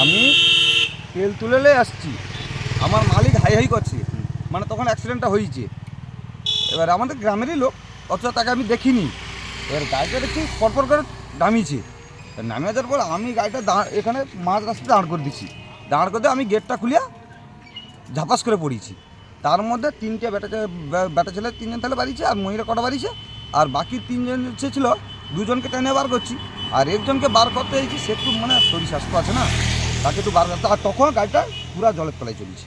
আমি তেল তুলে আসছি। আমার মালিক হাই হাই করছে। মানে তখন অ্যাক্সিডেন্টটা হয়েছে। এবার আমাদের গ্রামেরই লোক, অথচ তাকে আমি দেখিনি। এবার গাড়িটা দেখছি, পরপর করে নামিয়েছে। নামিয়ে যাওয়ার পর আমি গাড়িটা দাঁড় এখানে মাঝ রাস্তায় দাঁড় করে দিচ্ছি দাঁড় করে আমি গেটটা খুলিয়া ঝাপাস করে পড়িয়েছি তার মধ্যে তিনটে বেটা বেটা ছেলে তিনজন তাহলে বাড়িছে আর মহিলা কটা বাড়িছে আর বাকি তিনজন যে ছিল দুজনকে টেনে বার করছি আর একজনকে বার করতে হয়েছি সে একটু মানে শরীর স্বাস্থ্য আছে না তাকে একটু বার করতে আর তখন গাড়িটা পুরা জলের তলায় চলেছে।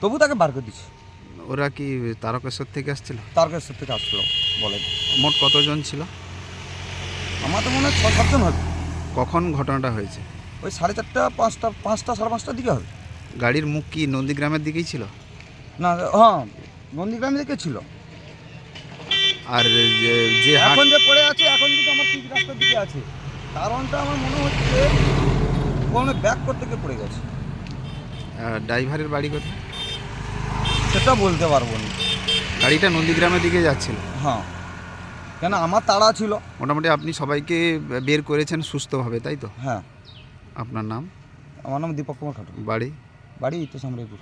তবু তাকে বার করে দিচ্ছি ওরা কি তারকেশ্বর থেকে আসছিল? তার কাছ থেকে আসলো বলে। মোট কতজন ছিল? আমার তো মনে হয় ছ সাতজন হবে। কখন ঘটনাটা হয়েছে? ওই সাড়ে চারটা পাঁচটা পাঁচটা সাড়ে পাঁচটার দিকে হবে। গাড়ির মুখ কি নন্দীগ্রামের দিকেই ছিল? না হ্যাঁ নন্দীগ্রাম দিকে ছিল। আর যে যে হাট এখন যে পড়ে আছে এখন কিন্তু আমার ঠিক রাস্তার দিকে আছে। কারণটা আমার মনে হচ্ছে কোনো ব্যাক করতে গিয়ে পড়ে গেছে। আহ, ড্রাইভারের বাড়ি কোথায়? সেটা বলতে পারব না। গাড়িটা নন্দীগ্রামের দিকে যাচ্ছিল। হ্যাঁ। কেন আমার তাড়া ছিল। মোটামুটি আপনি সবাইকে বের করেছেন সুস্থভাবে তাই তো? হ্যাঁ। আপনার নাম? আমার নাম দীপক কুমার খাটুন বাড়ি? বাড়ি তো সামরাইপুর